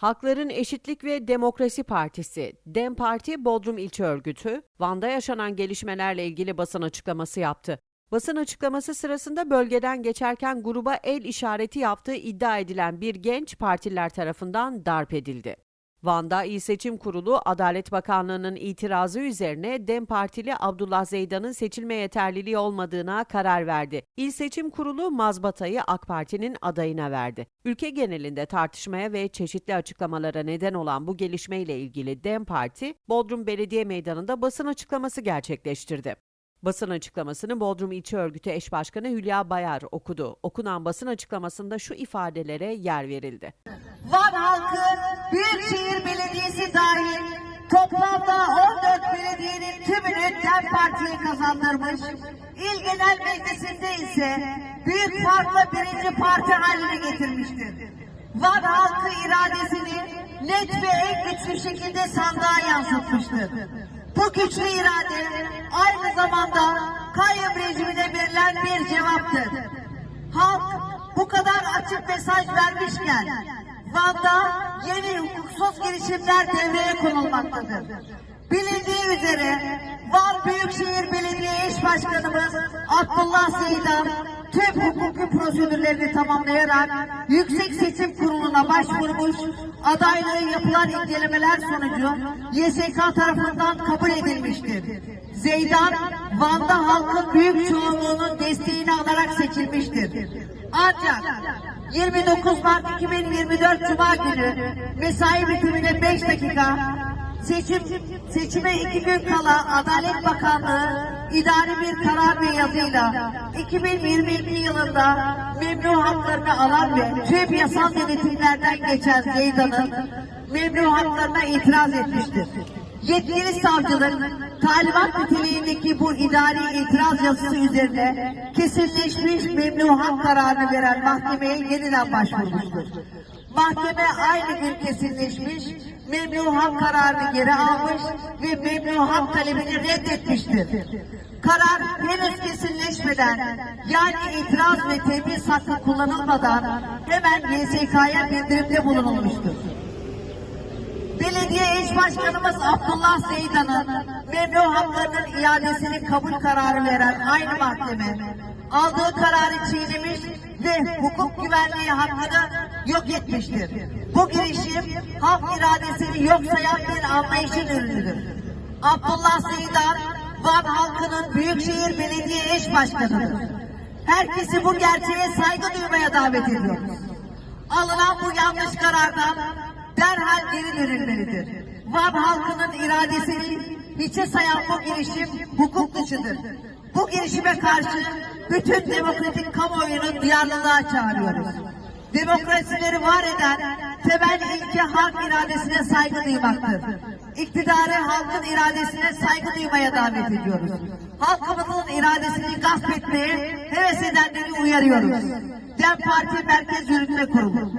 Halkların Eşitlik ve Demokrasi Partisi, DEM Parti Bodrum İlçe Örgütü, Van'da yaşanan gelişmelerle ilgili basın açıklaması yaptı. Basın açıklaması sırasında bölgeden geçerken gruba el işareti yaptığı iddia edilen bir genç partililer tarafından darp edildi. Van'da İl Seçim Kurulu Adalet Bakanlığı'nın itirazı üzerine DEM Partili Abdullah Zeydan'ın seçilme yeterliliği olmadığına karar verdi. İl Seçim Kurulu mazbatayı AK Parti'nin adayına verdi. Ülke genelinde tartışmaya ve çeşitli açıklamalara neden olan bu gelişmeyle ilgili DEM Parti, Bodrum Belediye Meydanı'nda basın açıklaması gerçekleştirdi. Basın açıklamasını Bodrum İlçe Örgütü Eş Başkanı Hülya Bayar okudu. Okunan basın açıklamasında şu ifadelere yer verildi. Van halkı Büyükşehir Belediyesi dahil toplamda 14 belediyenin tümünü DEM Parti'ye kazandırmış. İl Genel Meclisi'nde ise büyük farkla birinci parti haline getirmiştir. Van halkı iradesini net ve en güçlü şekilde sandığa yansıtmıştır. Bu güçlü irade aynı zamanda kayyum rejimine verilen bir cevaptır. Halk bu kadar açık mesaj vermişken Van'da yeni hukuksuz girişimler devreye konulmaktadır. Bilindiği üzere Van Büyükşehir Belediye Eş Başkanımız Abdullah Seydan tüm hukuki prosedürlerini tamamlayarak Yüksek Seçim Kurulu'na başvurmuş, adaylığı yapılan incelemeler sonucu YSK tarafından kabul edilmiştir. Zeydan, Van'da halkın büyük çoğunluğunun desteğini alarak seçilmiştir. Ancak 29 Mart 2024 Cuma günü mesai bitimine 5 dakika seçim seçime iki gün kala Adalet Bakanlığı idari bir karar ve yazıyla 2022 yılında memnu haklarını alan ve tüm yasal denetimlerden geçen Zeydan'ın memnu haklarına itiraz etmiştir. Yetkili savcılık talimat niteliğindeki bu idari itiraz yazısı üzerine kesinleşmiş memnu hak kararını veren mahkemeye yeniden başvurmuştur. Mahkeme aynı gün kesinleşmiş, memnu hak kararını geri almış ve memnu hak talebini reddetmiştir. Karar henüz kesinleşmeden yani itiraz ve temiz hakkı kullanılmadan hemen YSK'ya bildirimde bulunulmuştur. Eş başkanımız Abdullah Seydan'ın memnu haklarının iadesini kabul kararı veren aynı mahkeme aldığı kararı çiğnemiş ve hukuk güvenliği hakkını yok etmiştir. Bu girişim halk iradesini yok sayan bir anlayışın ürünüdür. Abdullah Seydan, Van halkının Büyükşehir Belediye eş başkanıdır. Herkesi bu gerçeğe saygı duymaya davet ediyoruz. Alınan bu yanlış karardan derhal geri dönülmelidir. Van halkının iradesini hiçe sayan bu girişim hukuk dışıdır. Bu girişime karşı bütün demokratik kamuoyunu duyarlılığa çağırıyoruz. Demokrasileri var eden temel ilke halk iradesine saygı duymaktır. İktidarı halkın iradesine saygı duymaya davet ediyoruz. Halkımızın iradesini gasp etmeye heves edenleri uyarıyoruz. DEM Parti Merkez Yürütme Kurulu.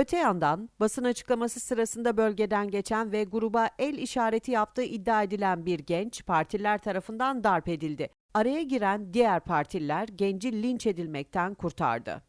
Öte yandan basın açıklaması sırasında bölgeden geçen ve gruba el işareti yaptığı iddia edilen bir genç partililer tarafından darp edildi. Araya giren diğer partililer genci linç edilmekten kurtardı.